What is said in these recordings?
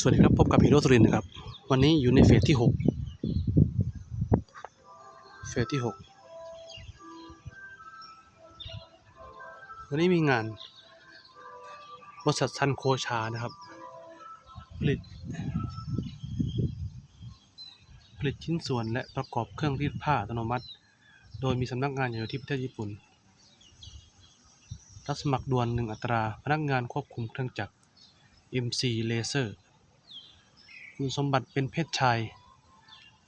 สวัสดีครับ พบกับฮีโร่สุรินนะครับ วันนี้อยู่ในเฟสที่หกเฟสที่หกวันนี้มีงานบริษัทซันโคชานะครับ ผลิต ผลิตชิ้นส่วนและประกอบเครื่องรีดผ้าอัตโนมัติ โดยมีสำนักงานอยู่ที่ประเทศญี่ปุ่น รับสมัครด่วนหนึ่งอัตรา พนักงานควบคุมเครื่องจักร MC Laser คุณสมบัติเป็นเพศชาย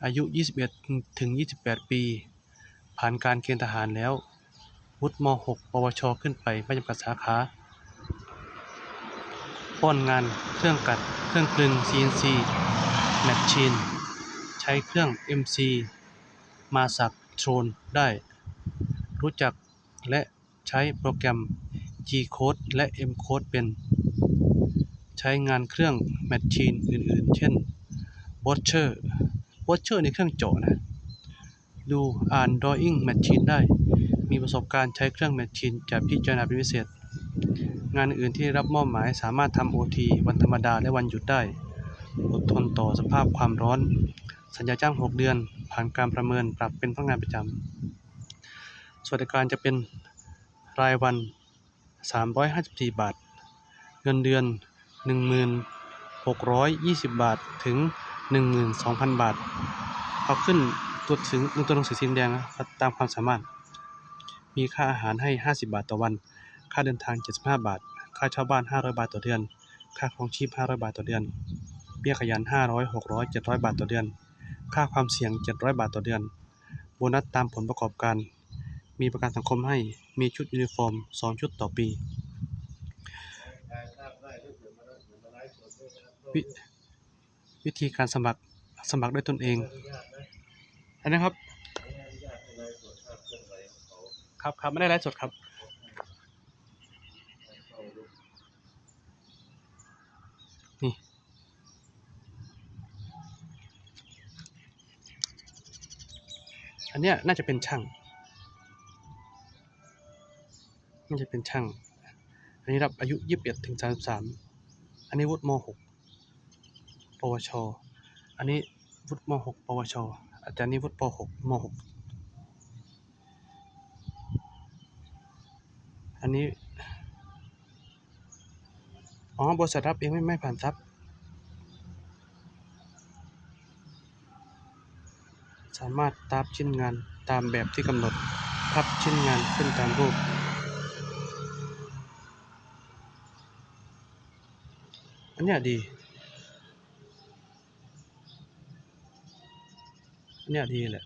อายุ 21 ถึง 28 ปี ผ่านการเกณฑ์ทหารแล้ว วุฒิม .6 ปวช ขึ้นไป ไม่จำกัดสาขา ป้อนงาน เครื่องกัด เครื่องกลึง CNC แมชชีน ใช้เครื่อง MC มาสักโทรนได้ รู้จักและใช้โปรแกรม G-Code และ M-Code เป็น ใช้งานเครื่องแมชชีนอื่นๆ เช่น Butcher Butcher ในเครื่องเจาะนะ ดูอ่าน Drawing Machine ได้ มีประสบการณ์ใช้เครื่องแมชชีนจะพิจารณาเป็นพิเศษ งานอื่นที่รับมอบหมายสามารถทำ OT วันธรรมดาและวันหยุดได้ อดทนต่อสภาพความร้อน สัญญาจ้าง 6 เดือน ผ่านการประเมินปรับเป็นพนักงานประจำสวัสดิการจะเป็นรายวัน 354 บาท เงินเดือน 1620 บาทถึง 12,000 บาทเอาขึ้นตัวถึงตัวหนังสือสีแดงนะตามความสามารถ มีค่าอาหารให้ 50 บาทต่อวัน ค่าเดินทาง 75 บาท ค่าเช่าบ้าน 500 บาทต่อเดือน ค่าครองชีพ 500 บาทต่อเดือน เบี้ยขยัน 500 600 700 บาทต่อเดือน ค่าความเสี่ยง 700 บาทต่อเดือน โบนัสตามผลประกอบการ มีประกันสังคมให้ มีชุดยูนิฟอร์ม 2 ชุดต่อปี วิวิธีการสมัครสมัครด้วยตนเองอันนี้ครับ ครับครับไม่ได้ไลฟ์สดครับนี่อันเนี้ยน่าจะเป็นช่างน่าจะเป็นช่าง อันนี้รับอายุยี่สิบเอ็ดถึงสามสิบสาม อันนี้วุฒิมหกปวช อันนี้วุฒิมหกปวช อาจารย์นี้วุฒิปหกมหกอันนี้ อ๋อบริษัทรับเองไม่ไม่ผ่านซับสามารถตามชิ้นงานตามแบบที่กำหนด พับชิ้นงานขึ้นตามรูป อันเนี้ยดี อันเนี้ยดีแหละ